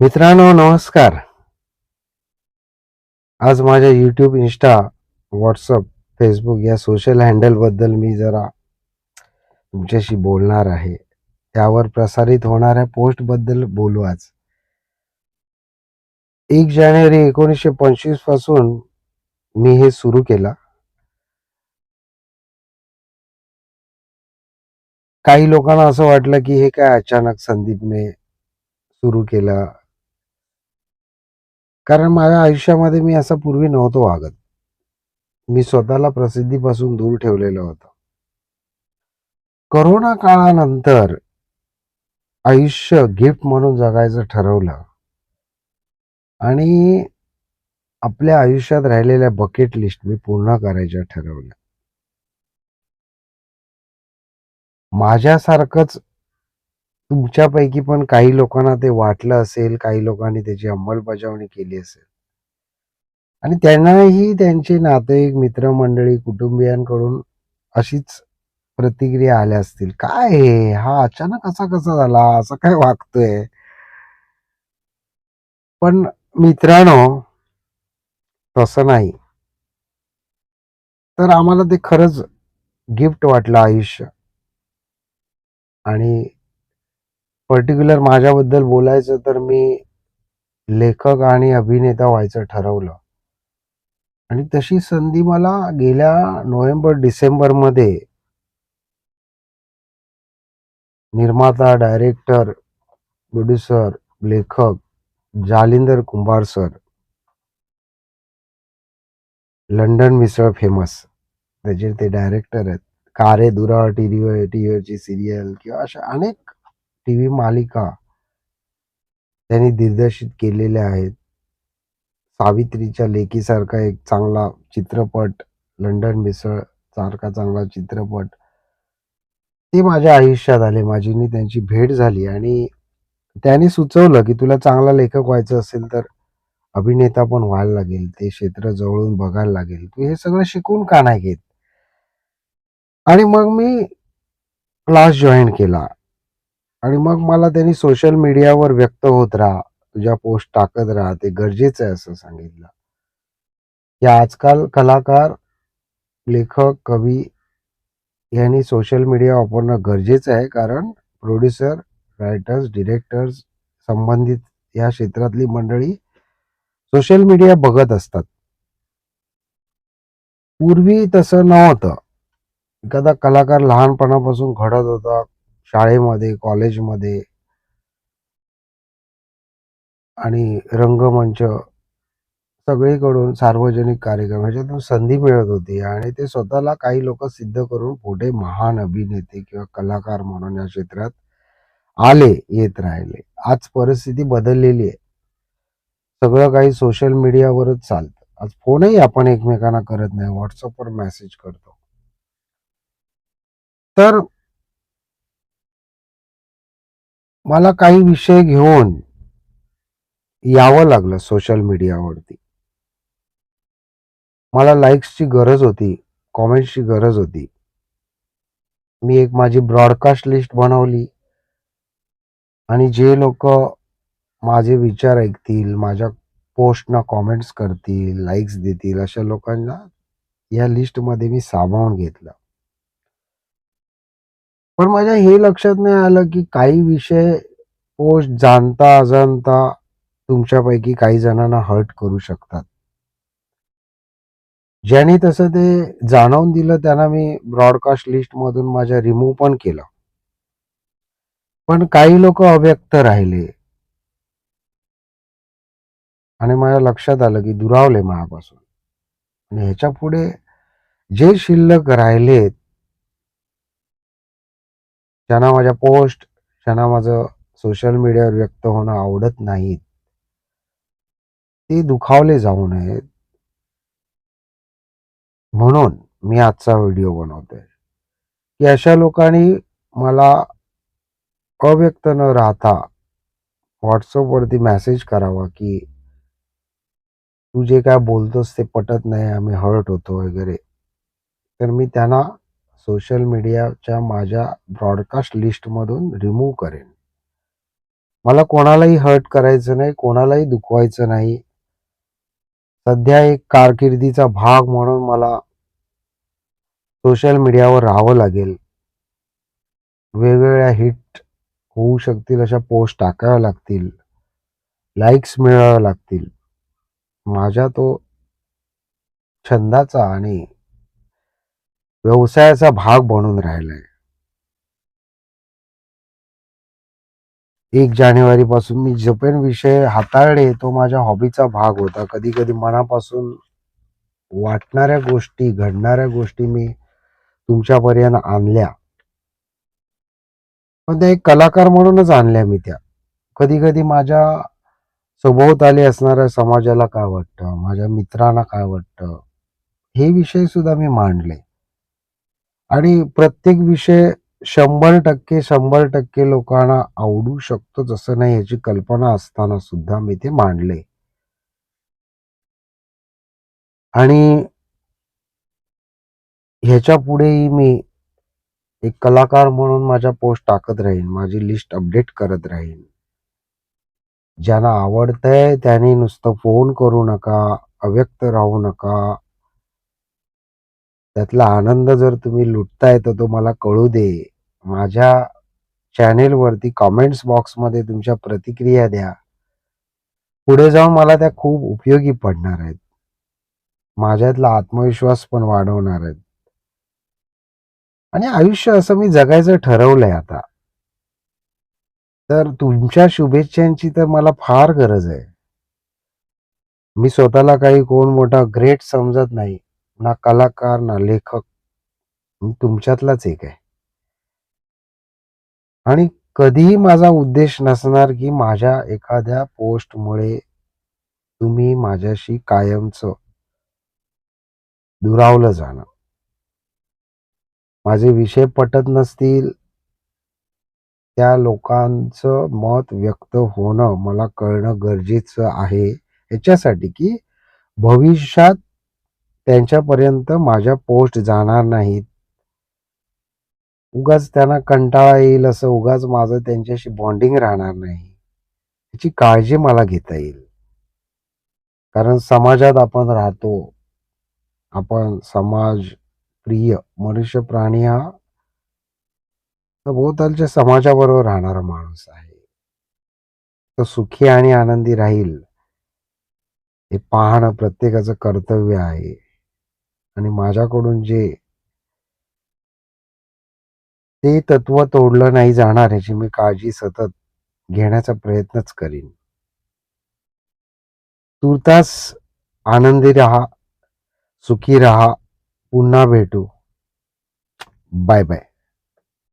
मित्रांनो नमस्कार. आज माझ्या यूट्यूब इंस्टा व्हॉट्सअप फेसबुक या सोशल हँडलबद्दल मी जरा तुमच्याशी बोलणार आहे. त्यावर प्रसारित होणाऱ्या पोस्टबद्दल बोलू आज. एक जानेवारी एकोणीसशे पंचवीसपासून मी हे सुरू केला. काही लोकांना असं वाटलं की हे काय अचानक संदीपने सुरू केलं कारण माझ्या आयुष्यामध्ये मी असं पूर्वी नव्हतो वागत. मी स्वतःला प्रसिद्धीपासून दूर ठेवलेलं होतं. करोना काळानंतर आयुष्य गिफ्ट म्हणून जगायचं ठरवलं. आणि आपल्या आयुष्यात राहिलेल्या बकेट लिस्ट मी पूर्ण करायच्या ठरवल्या माझ्यासारखंच तुमच्यापैकी पण काही लोकांना ते वाटलं असेल काही लोकांनी त्याची अंमलबजावणी केली असेल. आणि त्यांनाही त्यांचे नातेवाईक मित्रमंडळी कुटुंबियांकडून अशीच प्रतिक्रिया आल्या असतील. काय हे? हा अचानक असा कसा झाला? असं काय वागतोय? पण मित्रांनो तसं नाही. तर आम्हाला ते खरंच गिफ्ट वाटलं आयुष्य. आणि पर्टिक्युलर माझ्याबद्दल बोलायचं तर मी लेखक आणि अभिनेता व्हायचं ठरवलं. आणि तशी संधी मला गेल्या नोव्हेंबर डिसेंबरमध्ये निर्माता डायरेक्टर प्रोड्युसर लेखक Jalindar Kumbhar sir London Misal famous त्याचे ते डायरेक्टर आहेत. कारे दुरा टीव्हीवर टीव्हीवरची सिरियल किंवा अशा अनेक टीव्ही मालिका त्यांनी दिग्दर्शित केलेल्या आहेत. सावित्रीच्या लेकीसारखा एक चांगला चित्रपट लंडन मिसळ सारखा चांगला चित्रपट. ते माझ्या आयुष्यात आले माझीनी त्यांची भेट झाली आणि त्यांनी सुचवलं की तुला चांगला लेखक व्हायचं असेल तर अभिनेता पण व्हायला लागेल ते क्षेत्र जवळून बघायला लागेल. तू हे सगळं शिकून का नाही घेत? आणि मग मी क्लास जॉईन केला. आणि मग मला त्यांनी सोशल मीडियावर व्यक्त होत राहा. तुझ्या पोस्ट टाकत राहा. ते गरजेचं आहे असं सांगितलं. की आजकाल कलाकार लेखक कवी यांनी सोशल मीडिया वापरणं गरजेचं आहे. कारण प्रोड्युसर रायटर्स डिरेक्टर्स संबंधित या क्षेत्रातली मंडळी सोशल मीडिया बघत असतात. पूर्वी तसं नव्हतं. एखादा कलाकार लहानपणापासून घडत होता. शाळेमध्ये कॉलेजमध्ये आणि रंगमंच सगळीकडून सार्वजनिक कार्यक्रम ह्याच्यातून संधी मिळत होती आणि ते स्वतःला काही लोक सिद्ध करून पुढे महान अभिनेते किंवा कलाकार म्हणून या क्षेत्रात आले येत राहिले. आज परिस्थिती बदललेली आहे. सगळं काही सोशल मीडियावरच चालतं. आज फोनही आपण एकमेकांना करत नाही. व्हॉट्सअपवर मेसेज करतो. तर मला काही विषय घेऊन यावं लागलं सोशल मीडियावरती मला लाईक्सची गरज होती कॉमेंट्सची गरज होती. मी एक माझी ब्रॉडकास्ट लिस्ट बनवली. आणि जे लोक माझे विचार ऐकतील माझ्या पोस्टना कॉमेंट्स करतील लाईक्स देतील अशा लोकांना या लिस्टमध्ये मी सामावून घेतलं. पण माझ्या हे लक्षात नाही आलं की काही विषय पोस्ट जाणता अजाणता तुमच्यापैकी काही जणांना हर्ट करू शकतात. ज्यांनी तसं ते जाणवून दिलं त्यांना मी ब्रॉडकास्ट लिस्ट मधून माझ्या रिमूव्ह पण केलं. पण काही लोक अव्यक्त राहिले. आणि माझ्या लक्षात आलं की दुरावले माझ्यापासून आणि ह्याच्या पुढे जे शिल्लक राहिलेत ज्यांना माझ्या पोस्ट ज्यांना माझं सोशल मीडियावर व्यक्त होणं आवडत नाहीत ते दुखावले जाऊ नयेत. म्हणून मी आजचा व्हिडिओ बनवतोय. की अशा लोकांनी मला अव्यक्त न राहता व्हॉट्सअपवरती मेसेज करावा की तू जे काय बोलतोस ते पटत नाही आम्ही हर्ट होतो वगैरे. तर मी त्यांना सोशल मीडियाच्या माझ्या ब्रॉडकास्ट लिस्टमधून रिमूव्ह करेन. मला कोणालाही हर्ट करायचं नाही कोणालाही दुखवायचं नाही. सध्या एक कारकिर्दीचा भाग म्हणून मला सोशल मीडियावर राहावं लागेल. वेगवेगळ्या हिट होऊ शकतील अशा पोस्ट टाकाव्या लागतील. लाईक्स मिळाव्या लागतील. माझ्या तो छंदाचा आणि व्यवसायाचा भाग बनून राहिलाय. एक जानेवारी पासून मी जपेन विषय हाताळले तो माझ्या हॉबीचा भाग होता. कधी कधी मनापासून वाटणाऱ्या गोष्टी घडणाऱ्या गोष्टी मी तुमच्यापर्यंत आणल्या. पण त्या एक कलाकार म्हणूनच आणल्या मी त्या. कधी कधी माझ्या सभोवताली असणाऱ्या समाजाला काय वाटतं? माझ्या मित्रांना काय वाटतं? हे विषय सुद्धा मी मांडले. आणि प्रत्येक विषय शंभर टक्के शंभर टक्के लोकांना आवडू शकतो जसं नाही याची कल्पना असताना सुद्धा मी ते मांडले. आणि ह्याच्या पुढेही मी एक कलाकार म्हणून माझ्या पोस्ट टाकत राहीन माझी लिस्ट अपडेट करत राहीन. ज्यांना आवडतंय त्यांनी नुसतं फोन करू नका अव्यक्त राहू नका त्यातला आनंद जर तुम्ही लुटताय तर तो मला कळू दे. माझ्या चॅनेलवरती कॉमेंट्स बॉक्समध्ये तुमच्या प्रतिक्रिया द्या. पुढे जाऊन मला त्या खूप उपयोगी पडणार आहेत. माझ्यातला आत्मविश्वास पण वाढवणार आहेत. आणि आयुष्य असं मी जगायचं ठरवलंय आता. तर तुमच्या शुभेच्छांची तर मला फार गरज आहे. मी स्वतःला काही कोण मोठा ग्रेट समजत नाही. ना कलाकार ना लेखक तुमच्यातलाच एक आहे. आणि कधीही माझा उद्देश नसणार की माझ्या एखाद्या पोस्टमुळे तुम्ही माझ्याशी कायमचं दुरावलं जाणं माझे विषय पटत नसतील त्या लोकांचं मत व्यक्त होणं मला कळणं गरजेचं आहे. याच्यासाठी की भविष्यात त्यांच्यापर्यंत माझ्या पोस्ट जाणार नाहीत. उगाच त्यांना कंटाळा येईल असं उगाच माझं त्यांच्याशी बॉन्डिंग राहणार नाही. याची काळजी मला घेता येईल. कारण समाजात आपण राहतो. आपण समाज प्रिय मनुष्य प्राणी हा सभोवतालच्या समाजाबरोबर राहणारा माणूस आहे. तो सुखी आणि आनंदी राहील. हे पाहणं प्रत्येकाचं कर्तव्य आहे. आणि माझ्याकडून जे ते तत्व तोडलं नाही जाणार याची मी काळजी सतत घेण्याचा प्रयत्नच करीन. तुर्तास आनंदी राहा सुखी राहा पुन्हा भेटू. Bye bye.